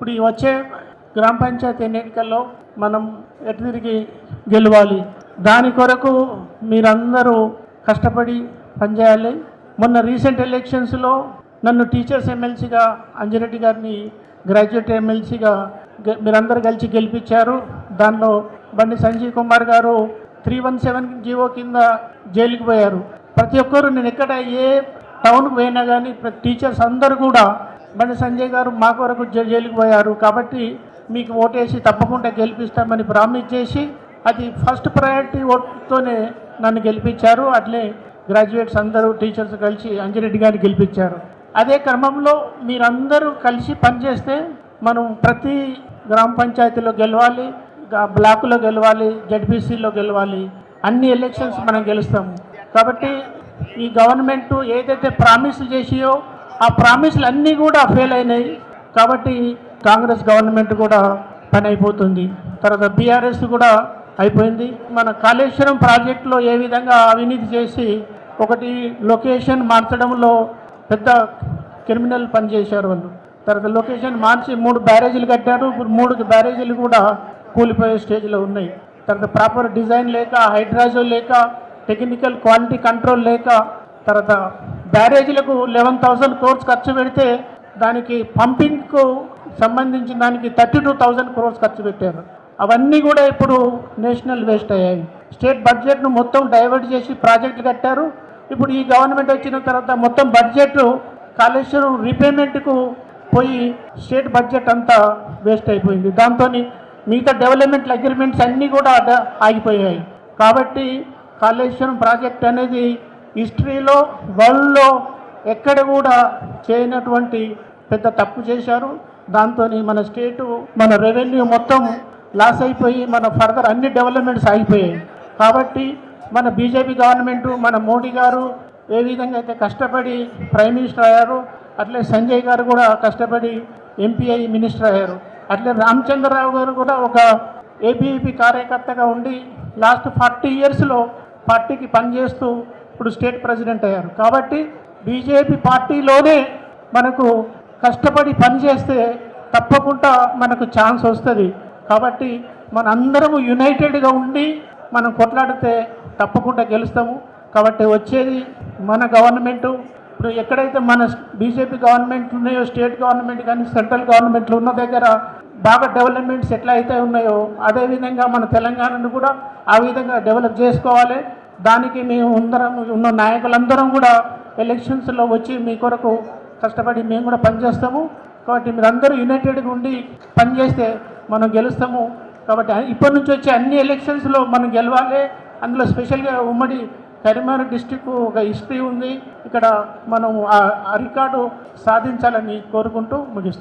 ఇప్పుడు ఈ వచ్చే గ్రామ పంచాయతీ ఎన్నికల్లో మనం ఎటు తిరిగి గెలవాలి? దాని కొరకు మీరందరూ కష్టపడి పనిచేయాలి. మొన్న రీసెంట్ ఎలక్షన్స్లో నన్ను టీచర్స్ ఎమ్మెల్సీగా అంజిరెడ్డి గారిని గ్రాడ్యుయేట్ ఎమ్మెల్సీగా మీరందరూ కలిసి గెలిపించారు. దానిలో బండి సంజీవ్ కుమార్ గారు త్రీ వన్ సెవెన్ జీవో కింద జైలుకి పోయారు. ప్రతి ఒక్కరు నేను ఎక్కడ ఏ టౌన్కి పోయినా కానీ ప్రతి టీచర్స్ అందరూ కూడా మన సంజయ్ గారు మా కొరకు జై- జైలుకి పోయారు కాబట్టి మీకు ఓటేసి తప్పకుండా గెలిపిస్తామని ప్రామిస్ చేసి అది ఫస్ట్ ప్రయారిటీ ఓట్తోనే నన్ను గెలిపించారు. అట్లే గ్రాడ్యుయేట్స్ అందరూ టీచర్స్ కలిసి అంజిరెడ్డి గారిని గెలిపించారు. అదే క్రమంలో మీరందరూ కలిసి పనిచేస్తే మనం ప్రతి గ్రామ పంచాయతీలో గెలవాలి బ్లాకులో గెలవాలి జడ్పీసీలో గెలవాలి. అన్ని ఎలక్షన్స్ మనం గెలుస్తాము. కాబట్టి ఈ గవర్నమెంట్ ఏదైతే ప్రామిస్ చేసియో ఆ ప్రామిస్లు అన్నీ కూడా ఫెయిల్ అయినాయి. కాబట్టి కాంగ్రెస్ గవర్నమెంట్ కూడా పని అయిపోతుంది. తర్వాత బీఆర్ఎస్ కూడా అయిపోయింది. మన కాళేశ్వరం ప్రాజెక్టులో ఏ విధంగా అవినీతి చేసి ఒకటి లొకేషన్ మార్చడంలో పెద్ద క్రిమినల్ పని చేశారు వాళ్ళు. తర్వాత లొకేషన్ మార్చి మూడు బ్యారేజీలు కట్టారు. ఇప్పుడు మూడు బ్యారేజీలు కూడా కూలిపోయే స్టేజ్లో ఉన్నాయి. తర్వాత ప్రాపర్ డిజైన్ లేక హైడ్రాజో లేక టెక్నికల్ క్వాలిటీ కంట్రోల్ లేక తర్వాత బ్యారేజీలకు లెవెన్ థౌసండ్ క్రోర్స్ ఖర్చు పెడితే దానికి పంపింగ్కు సంబంధించిన దానికి థర్టీ టూ థౌజండ్ క్రోర్స్ ఖర్చు పెట్టారు. అవన్నీ కూడా ఇప్పుడు నేషనల్ వేస్ట్ అయ్యాయి. స్టేట్ బడ్జెట్ను మొత్తం డైవర్ట్ చేసి ప్రాజెక్టులు కట్టారు. ఇప్పుడు ఈ గవర్నమెంట్ వచ్చిన తర్వాత మొత్తం బడ్జెట్ కాళేశ్వరం రీపేమెంట్కు పోయి స్టేట్ బడ్జెట్ అంతా వేస్ట్ అయిపోయింది. దాంతో మిగతా డెవలప్మెంట్ అగ్రిమెంట్స్ అన్నీ కూడా ఆగిపోయాయి. కాబట్టి కాళేశ్వరం ప్రాజెక్ట్ అనేది హిస్టరీలో వరల్డ్లో ఎక్కడ కూడా చేయనటువంటి పెద్ద తప్పు చేశారు. దాంతో మన స్టేటు మన రెవెన్యూ మొత్తం లాస్ అయిపోయి మన ఫర్దర్ అన్ని డెవలప్మెంట్స్ ఆగిపోయాయి. కాబట్టి మన బీజేపీ గవర్నమెంట్ మన మోడీ గారు ఏ విధంగా అయితే కష్టపడి ప్రైమ్ మినిస్టర్ అయ్యారు అట్లే సంజయ్ గారు కూడా కష్టపడి ఎంపీ అయ్యి మినిస్టర్ అయ్యారు. అట్లే రామచంద్రరావు గారు కూడా ఒక ఏబీవీపీ కార్యకర్తగా ఉండి లాస్ట్ ఫార్టీ ఇయర్స్లో పార్టీకి పనిచేస్తూ ఇప్పుడు స్టేట్ ప్రెసిడెంట్ అయ్యారు. కాబట్టి బీజేపీ పార్టీలోనే మనకు కష్టపడి పనిచేస్తే తప్పకుండా మనకు ఛాన్స్ వస్తుంది. కాబట్టి మనందరము యునైటెడ్గా ఉండి మనం కొట్లాడితే తప్పకుండా గెలుస్తాము. కాబట్టి వచ్చేది మన గవర్నమెంటు. ఇప్పుడు ఎక్కడైతే మన బీజేపీ గవర్నమెంట్ ఉన్నాయో స్టేట్ గవర్నమెంట్ కానీ సెంట్రల్ గవర్నమెంట్లు ఉన్న దగ్గర బాగా డెవలప్మెంట్స్ ఎట్లా అయితే ఉన్నాయో అదేవిధంగా మన తెలంగాణను కూడా ఆ విధంగా డెవలప్ చేసుకోవాలి. దానికి మేము అందరం ఉన్న నాయకులందరం కూడా ఎలక్షన్స్లో వచ్చి మీ కొరకు కష్టపడి మేము కూడా పనిచేస్తాము. కాబట్టి మీరందరూ యునైటెడ్గా ఉండి పనిచేస్తే మనం గెలుస్తాము. కాబట్టి ఇప్పటి నుంచి వచ్చే అన్ని ఎలక్షన్స్లో మనం గెలవాలి. అందులో స్పెషల్గా ఉమ్మడి కరీంనగర్ డిస్టిక్ ఒక హిస్టరీ ఉంది. ఇక్కడ మనం ఆ ఆ రికార్డు సాధించాలని కోరుకుంటూ ముగిస్తాం